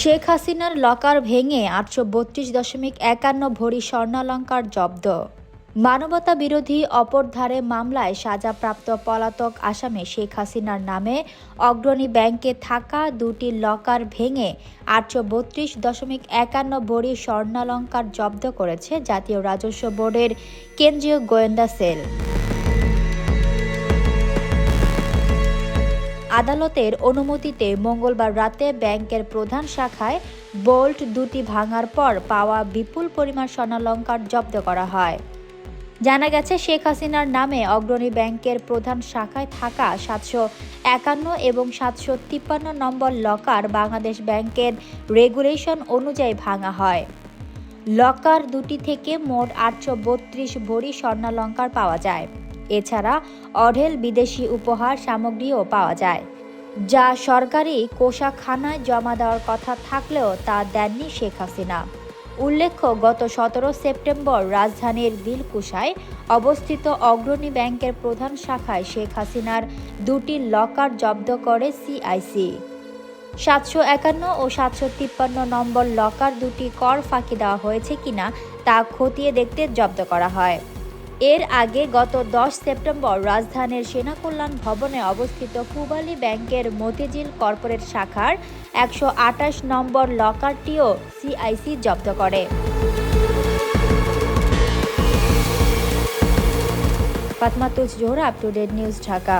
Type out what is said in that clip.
শেখ হাসিনার লকার ভেঙে আটশো বত্রিশ দশমিক একান্ন ভরি স্বর্ণালঙ্কার জব্দ। মানবতা বিরোধী অপরধারে মামলায় সাজাপ্রাপ্ত পলাতক আসামে শেখ হাসিনার নামে অগ্রণী ব্যাংকে থাকা দুটি লকার ভেঙে আটশো বত্রিশ দশমিক একান্ন ভরি স্বর্ণালঙ্কার জব্দ করেছে জাতীয় রাজস্ব বোর্ডের কেন্দ্রীয় গোয়েন্দা সেল। আদালতের অনুমতিতে মঙ্গলবার রাতে ব্যাংকের প্রধান শাখায় বোল্ট দুটি ভাঙার পর পাওয়া বিপুল পরিমাণ স্বর্ণালঙ্কার জব্দ করা হয়। জানা গেছে, শেখ হাসিনার নামে অগ্রণী ব্যাংকের প্রধান শাখায় থাকা সাতশো একান্ন এবং সাতশো তিপ্পান্ন নম্বর লকার বাংলাদেশ ব্যাংকের রেগুলেশন অনুযায়ী ভাঙা হয়। লকার দুটি থেকে মোট আটশো বত্রিশ ভরি স্বর্ণালঙ্কার পাওয়া যায়। এছাড়া অঢেল বিদেশি উপহার সামগ্রীও পাওয়া যায়। যা সরকারি কোষাখানায় জমা দেওয়ার কথা থাকলেও তা দেননি শেখ হাসিনা। উল্লেখ্য, গত সতেরো সেপ্টেম্বর রাজধানীর দিলকুশায় অবস্থিত অগ্রণী ব্যাংকের প্রধান শাখায় শেখ হাসিনার দুটি লকার জব্দ করে সিআইসি। সাতশো একান্ন ও সাতশো তিপ্পান্ন নম্বর লকার দুটি কর ফাঁকি দেওয়া হয়েছে কিনা তা খতিয়ে দেখতে জব্দ করা হয়। এর আগে গত দশ সেপ্টেম্বর রাজধানীর সেনাকল্যাণ ভবনে অবস্থিত পূবালী ব্যাংকের মতিঝিল কর্পোরেট শাখার একশো আটাশ নম্বর লকারটিও সিআইসি জব্দ করে। Fatma Tuz Zohra, up to date news Dhaka.